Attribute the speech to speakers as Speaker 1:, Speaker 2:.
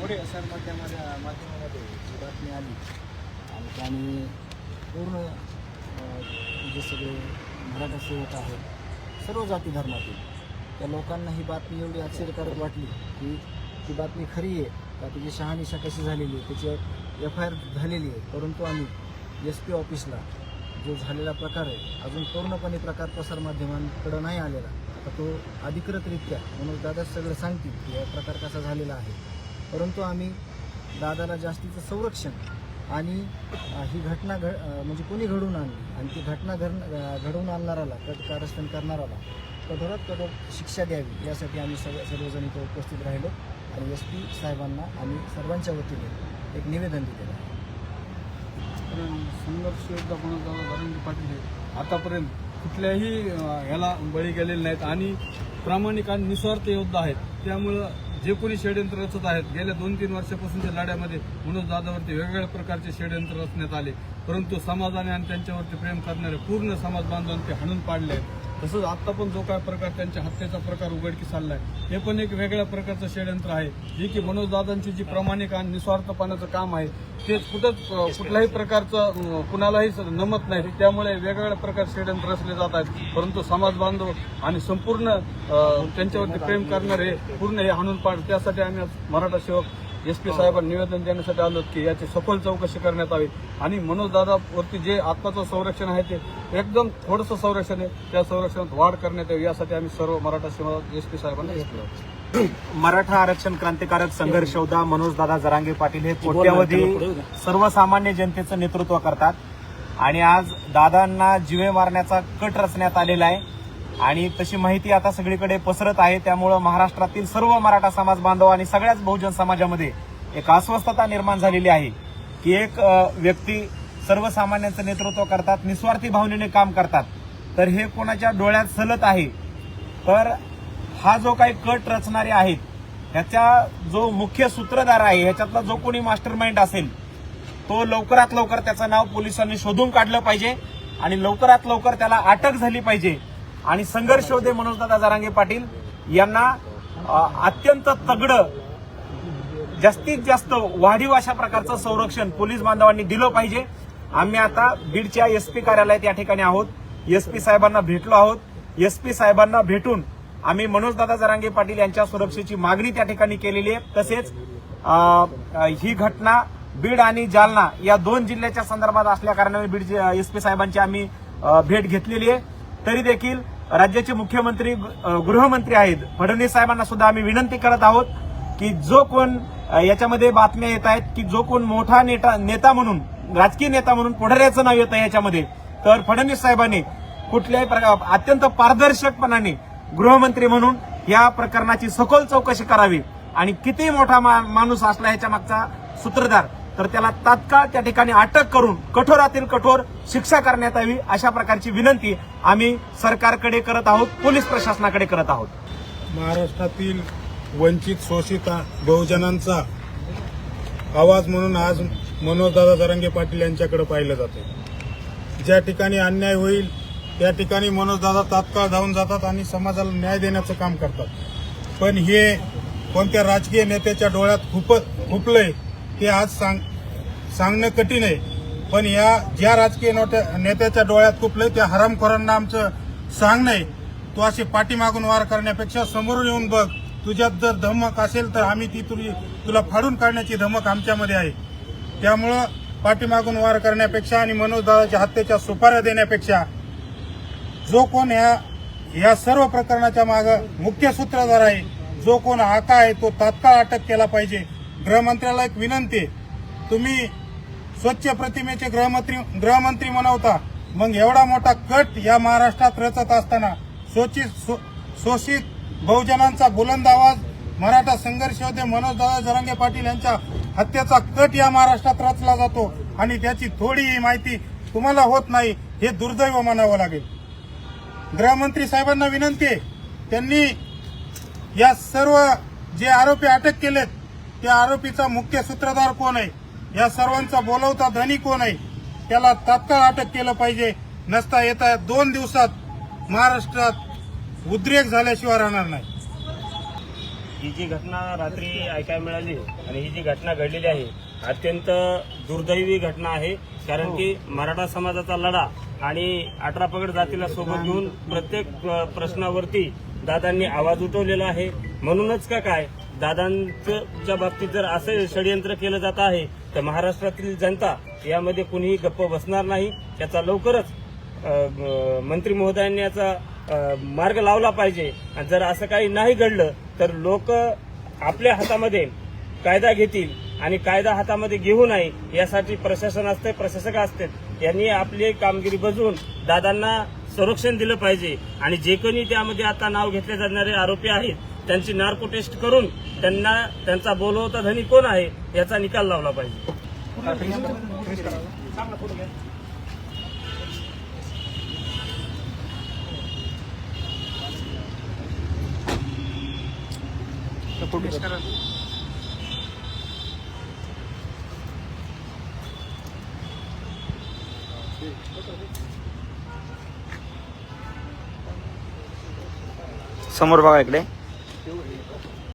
Speaker 1: पुढे सर माध्यमामध्ये माध्यमामध्ये जी बातमी आली आणि त्यांनी पूर्ण जे सगळे मराठा सेवक आहेत सर्व जाती धर्मातील त्या लोकांना ही बातमी एवढी आश्चर्यकारक वाटली की ती बातमी खरी आहे. का त्याची शहानिशा कशी झालेली आहे? त्याची एफ आय आर झालेली आहे. परंतु आम्ही एस पी ऑफिसला जो झालेला प्रकार आहे अजून पूर्णपणे प्रकार प्रसारमाध्यमांकडं नाही आलेला. तो अधिकृतरित्या म्हणून दादा सगळं सांगतील की हा प्रकार कसा झालेला आहे. परंतु आम्ही दादाला जास्तीचं संरक्षण आणि ही घटना घड म्हणजे कोणी घडवून आणली आणि ती घटना घड घडवून आणणाराला कट कारस्थान करणाराला कठोरात कठोर शिक्षा द्यावी यासाठी आम्ही सगळ्या सर्वजण इथं उपस्थित राहिलो आणि एस पी साहेबांना आम्ही सर्वांच्या वतीने एक निवेदन दिलेलं आहे.
Speaker 2: संघर्ष योद्धा कोणाचा पाटील आतापर्यंत कुठल्याही ह्याला बळी गेलेले नाहीत आणि प्रामाणिक आणि निस्वार्थ योद्धा आहेत. त्यामुळं जे कोणी षडयंत्र रचत आहेत गेल्या दोन तीन वर्षापासूनच्या लढ्यामध्ये मनोज दादावरती वेगवेगळ्या प्रकारचे षडयंत्र रचण्यात आले. परंतु समाजाने आणि त्यांच्यावरती प्रेम करणारे पूर्ण समाज बांधवांचे ते हाणून पाडले आहेत. तसंच आता पण जो काय प्रकार त्यांच्या हत्येचा प्रकार उघडकीस आलाय हे पण एक वेगळ्या प्रकारचं षडयंत्र आहे. जे की मनोजदादांची जी प्रामाणिक आणि निस्वार्थपणाचं काम आहे ते कुठंच कुठल्याही प्रकारचं कुणालाही नमत नाही. त्यामुळे वेगवेगळ्या प्रकारचे षडयंत्र रचले जात आहेत. परंतु समाज बांधव आणि संपूर्ण त्यांच्यावरती प्रेम करणारे पूर्ण हे हाणून पाड त्यासाठी आम्ही आज मराठा सेवक एस पी साहेबांना निवेदन देण्यासाठी आलो की याची सखोल चौकशी करण्यात यावी. आणि मनोज दादावरती जे आत्ताचं संरक्षण आहे ते एकदम थोडंसं संरक्षण आहे. त्या संरक्षणात वाढ करण्यात यावी यासाठी आम्ही सर्व मराठा सेवक एस पी साहेबांना घेतलं.
Speaker 3: मराठा आरक्षण क्रांतिकारक संघर्ष योद्धा मनोज दादा जरांगे पाटील हे कोट्यावधी सर्वसामान्य जनतेचं नेतृत्व करतात. आणि आज दादांना जिवे मारण्याचा कट रचण्यात आलेला आहे. आणि तशी माहिती आता सगळीकडे पसरत आहे. त्यामुळं महाराष्ट्रातील सर्व मराठा समाज बांधव आणि सगळ्याच बहुजन समाजामध्ये एक अस्वस्थता निर्माण झालेली आहे की एक व्यक्ती सर्वसामान्यांचं नेतृत्व करतात निस्वार्थी भावनेने काम करतात. तर हे कोणाच्या डोळ्यात सलत आहे? तर हा जो काही कट रचणारे आहेत ह्याचा जो मुख्य सूत्रधार आहे ह्याच्यातला जो कोणी मास्टर माइंड असेल तो लवकरात लवकर त्याचं नाव पोलिसांनी शोधून काढलं पाहिजे आणि लवकरात लवकर त्याला अटक झाली पाहिजे. आणि संघर्ष होते मनोजदादा जरांगे पाटील यांना अत्यंत तगडं जास्तीत जास्त वाढीव अशा प्रकारचं संरक्षण पोलीस बांधवांनी दिलं पाहिजे. आम्ही आता बीडच्या एसपी कार्यालयात या ठिकाणी आहोत. एसपी साहेबांना भेटलो आहोत. एसपी साहेबांना भेटून आम्ही मनोजदादा जरांगे पाटील यांच्या सुरक्षेची मागणी त्या ठिकाणी केलेली आहे. तसेच ही घटना बीड आणि जालना या दोन जिल्ह्याच्या संदर्भात असल्या कारणाने बीड एसपी साहेबांची आम्ही भेट घेतलेली आहे. तरी देखील राज्याचे मुख्यमंत्री गृहमंत्री आहेत. फडणवीस साहेबांना सुद्धा आम्ही विनंती करत आहोत की जो कोण याच्यामध्ये बातम्या येत आहेत की जो कोण मोठा नेता नेता म्हणून राजकीय नेता म्हणून पुढाऱ्याचं नाव येतं याच्यामध्ये तर फडणवीस साहेबांनी कुठल्याही प्रकार अत्यंत पारदर्शकपणाने गृहमंत्री म्हणून या प्रकरणाची सखोल चौकशी करावी. आणि किती मोठा मा- माणूस असला याच्या मागचा सूत्रधार तर त्याला तात्काळ त्या ठिकाणी अटक करून कठोरातील कठोर शिक्षा करण्यात यावी अशा प्रकारची विनंती आम्ही सरकारकडे करत आहोत पोलीस प्रशासनाकडे करत आहोत.
Speaker 4: महाराष्ट्रातील वंचित शोषित बहुजनांचा आवाज म्हणून आज मनोजदादा जरांगे पाटील यांच्याकडे पाहिलं जातं ज्या ठिकाणी अन्याय होईल त्या ठिकाणी मनोजदादा तात्काळ धावून जातात आणि समाजाला न्याय देण्याचं काम करतात. पण हे कोणत्या राजकीय नेत्याच्या डोळ्यात खूपच खुपलंय ते आज सांग सांगणं कठीण आहे. पण या ज्या राजकीय नेत्याच्या डोळ्यात खुपलंय त्या हरामखोरांना आमचं सांगणं आहे. तू असे पाठीमागून वार करण्यापेक्षा समोरून येऊन बघ. तुझ्यात जर धमक असेल तर आम्ही ती तुझी तुला फाडून काढण्याची धमक आमच्यामध्ये आहे. त्यामुळं पाठीमागून वार करण्यापेक्षा आणि मनोजदादाच्या हत्येच्या सुपाऱ्या देण्यापेक्षा जो कोण ह्या या सर्व प्रकरणाच्या मागं मुख्य सूत्रधार आहे जो कोण आका आहे तो तात्काळ अटक केला पाहिजे. गृहमंत्र्याला एक विनंती आहे. तुम्ही स्वच्छ प्रतिमेचे गृहमंत्री गृहमंत्री म्हणवता मग एवढा मोठा कट या महाराष्ट्रात रचत असताना शोषित शोषित बहुजनांचा बुलंद आवाज मराठा संघर्ष होते मनोजदादा जरांगे पाटील यांच्या हत्येचा कट या महाराष्ट्रात रचला जातो आणि त्याची थोडीही माहिती तुम्हाला होत नाही हे दुर्दैव मानावं लागेल गृहमंत्री साहेबांना विनंती आहे त्यांनी या सर्व जे आरोपी अटक केलेत त्या आरोपीचा मुख्य सूत्रधार कोण आहे? या सर्वांचा बोलवता धनी कोण आहे? त्याला तात्काळ अटक केलं पाहिजे. नसता येता दोन दिवसात महाराष्ट्रात उद्रेक झाल्याशिवाय राहणार नाही.
Speaker 5: ही जी घटना रात्री ऐकायला मिळाली आणि ही जी घटना घडलेली आहे अत्यंत दुर्दैवी घटना आहे. कारण की मराठा समाजाचा लढा आणि अठरा पगड जातीला सोबत घेऊन प्रत्येक प्रश्नावरती दादांनी आवाज उठवलेला आहे. म्हणूनच का काय? दादांच्या बाबतीत जर असं षडयंत्र केलं जात आहे तर महाराष्ट्रातील जनता यामध्ये कुणीही गप्प बसणार नाही. याचा लवकरच मंत्री महोदयांनी याचा मार्ग लावला पाहिजे. आणि जर असं काही नाही घडलं तर लोक आपल्या हातामध्ये कायदा घेतील आणि कायदा हातामध्ये घेऊ नये यासाठी प्रशासन असते प्रशासक असतात. यांनी आपली कामगिरी बजवून दादांना संरक्षण दिलं पाहिजे. आणि जे कोणी त्यामध्ये आता नाव घेतले जाणारे आरोपी आहेत त्यांची नार्को टेस्ट करून त्यांना त्यांचा बोलवता धनी कोण आहे याचा निकाल लावला पाहिजे.
Speaker 6: समोर बघा इकडे.